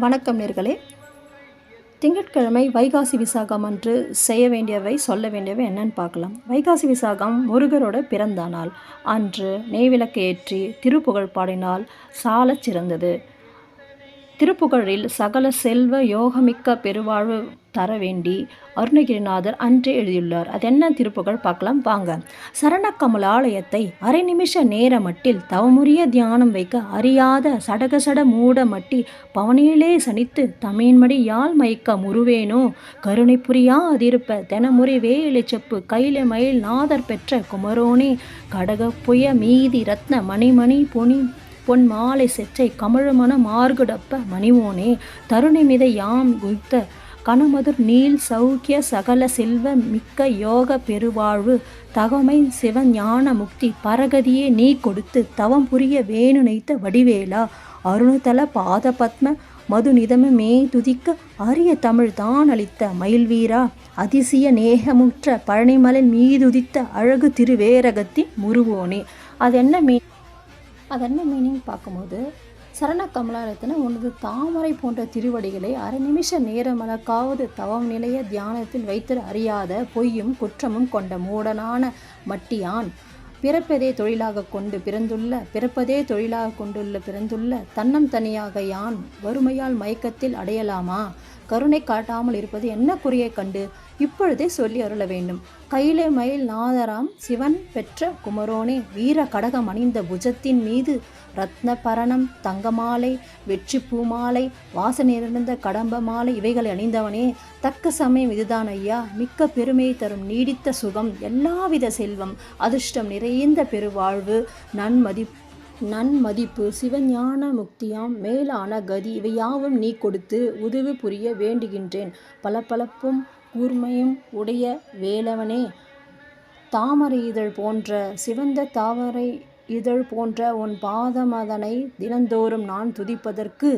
வணக்கம் நேர்களே. திங்கட்கிழமை வைகாசி விசாகம் அன்று செய்ய வேண்டியவை சொல்ல வேண்டியவை என்னன்னு பார்க்கலாம். வைகாசி விசாகம் முருகரோட பிறந்த நாள். அன்று நெய்விளக்கு ஏற்றி திருப்புகழ் பாடினால் சாலச் சிறந்தது. திருப்புகழில் சகல செல்வ யோகமிக்க பெருவாழ்வு தர வேண்டி அருணகிரிநாதர் அன்றே எழுதியுள்ளார். அது என்ன திருப்புகழ்? பார்க்கலாம் வாங்க. சரணக்கமலாலயத்தை அரை நிமிஷ நேர மட்டில் தவமுறிய தியானம் வைக்க அறியாத சடகசட மூட மட்டி பவனியிலே சனித்து தமிழ்மடி யாழ் மயக்க முருவேனோ? கருணை புரியா அதிருப்ப தெனமுறை வேலை செப்பு கையில மயில் நாதர் பெற்ற குமரோனே? கடக புய மீதி ரத்ன மணிமணி பொனி பொன் மாலை செற்றை கமழுமன மார்குடப்ப மணிவோனே தருணை மித யாம் குய்த்த கணமதுர் நீல் சௌக்கிய சகல செல்வ மிக்க யோக பெருவாழ்வு தகமை சிவன் ஞான முக்தி பரகதியே நீ கொடுத்து தவம் புரிய வேணு நைத்த வடிவேலா அருணுதல பாத பத்ம மது துதிக்க அரிய தமிழ் தான் அளித்த மயில்வீரா அதிசய நேகமுற்ற பழனிமலை மீதுதித்த அழகு திருவேரகத்தின் முருவோனே அது என்ன மீன் அது என்ன மீனிங் பார்க்கும்போது சரண கமலாலயத்தின உனது தாமரை போன்ற திருவடிகளை அரை நிமிஷ நேரமளக்காவது தவம் நிலைய தியானத்தில் வைத்து அறியாத பொய்யும் குற்றமும் கொண்ட மூடனான மட்டியான். பிறப்பதே தொழிலாக கொண்டு பிறந்துள்ள பிறப்பதே தொழிலாக கொண்டுள்ள பிறந்துள்ள தன்னம் தனியாக யான் வறுமையால் மயக்கத்தில் அடையலாமா? கருணை காட்டாமல் இருப்பது என்ன குறியை கண்டு இப்பொழுதே சொல்லி அருள வேண்டும். கையிலே மயில் நாதராம் சிவன் பெற்ற குமரோனே வீர கடகம் அணிந்த புஜத்தின் மீது ரத்ன பரணம் தங்கமாலை வெற்றி பூமாலை வாசனை நிறைந்த கடம்ப மாலை இவைகளை அணிந்தவனே தக்க சமயம் இதுதான் ஐயா. மிக்க பெருமையை தரும் நீடித்த சுகம் எல்லாவித செல்வம் அதிர்ஷ்டம் நிறை நிறைந்த பெருவாழ்வு நன்மதி நன்மதிப்பு சிவஞான முக்தியாம் மேலான கதி இவையாவும் நீ கொடுத்து உதவி புரிய வேண்டுகின்றேன். பளபளப்பும் கூர்மையும் உடைய வேலவனே. தாமரை இதழ் போன்ற சிவந்த தாமரை இதழ் போன்ற உன் பாதமதனை தினந்தோறும் நான் துதிப்பதற்கு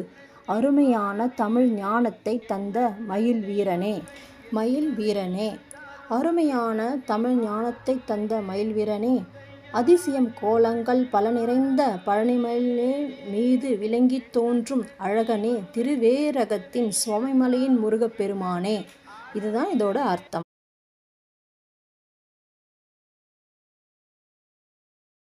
அருமையான தமிழ் ஞானத்தை தந்த மயில் வீரனே மயில் வீரனே அருமையான தமிழ் ஞானத்தை தந்த மயில் வீரனே அதிசயம் கோலங்கள் பல நிறைந்த பழனிமலை மீது விளங்கித் தோன்றும் அழகனே திருவேரகத்தின் சுவாமிமலையின் முருகப்பெருமானே இதுதான் இதோட அர்த்தம்.